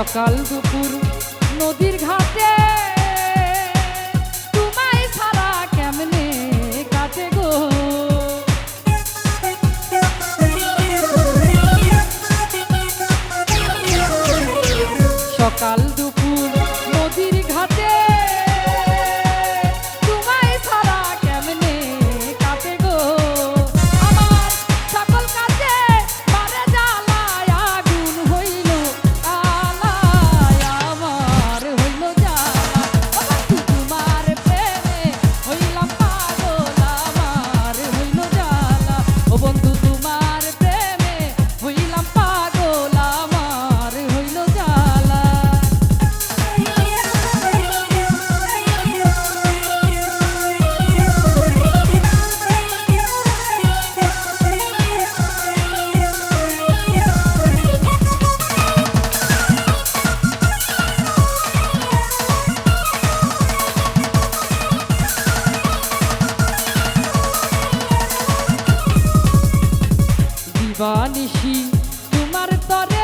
সকাল দুপুর নদীর ঘাটে দিবানিসি তোমার তরে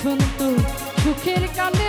বসন্ত সুখের কাল